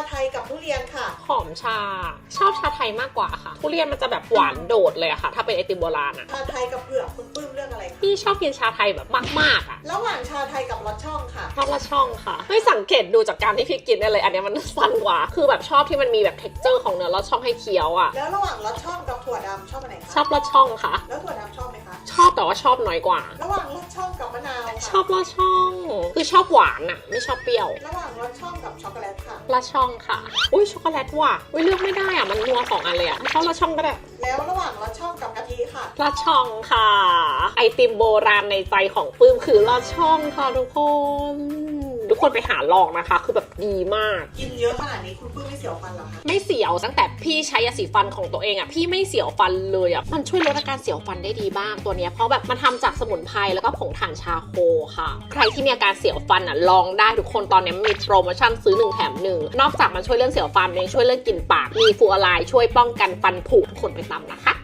าไทยกับทุเรียนค่ะ หอมชา ชอบชาไทยมากกว่าค่ะ ทุเรียนมันจะแบบหวานโดดเลยอะค่ะ ถ้าเป็นไอติมโบราณอะชาไทยกับเผือกคุณปื้มเลือกอะไรคะพี่ชอบกินชาไทยแบบมากๆอะระหว่างชาไทยกับรสช่องค่ะ ชอบละช่องค่ะไม่สังเกตดูจากการที่พี่กินได้เลย อันเนี้ยมันสั้นกว่า คือแบบชอบที่มันมีแบบ t e x t อร์ของเนื้อละช่องให้เคี้ยวอะแล้วระหว่างรสช่องกับถั่วดำชอบอันไหนคะชอบละช่องค่ะ แล้วถั่วดำชอบไหมคะ ชอบแต่ว่าชอบน้อยกว่า ระหว่างรสช่องกับมะนาวค่ะชอบละช่อง คือชอบหวานอะไม่ชอบเปรี้ยว ระหว่างรสช่องกับช็อกโกแลตค่ะ ละช่องค่ะ อุ้ยช็อกโกแลตว่ะ อุ้ยเลือกไม่ได้อะมันนัวสองอันเลยอะชอบละช่องก็ได้ แล้วระหว่างรสช่องกับกะทิค่ะ ลอดช่องค่ะ ไอติมโบราณในใจของปื้มคือลอดช่องค่ะทุกคน ทุกคนไปหาลองนะคะ คือแบบดีมาก กินเยอะขนาดนี้คุณปื้มไม่เสียวฟันเหรอคะไม่เสียวตั้งแต่พี่ใช้ยาสีฟันของตัวเองอะพี่ไม่เสียวฟันเลยอะมันช่วยลดอาการเสียวฟันได้ดีบ้างตัวเนี้ยเพราะแบบมันทำจากสมุนไพรแล้วก็ผงถ่านชาโคค่ะ ใครที่มีอาการเสียวฟันอะลองได้ทุกคนตอนนี้มีโปรโมชั่นซื้อหนึ่งแถมหนึ่งนอกจากมันช่วยเรื่องเสียวฟันมันยังช่วยเรื่องกลิ่นปากมีฟูออไรด์ช่วยป้องกันฟันผุทุกคนไปตามนะคะ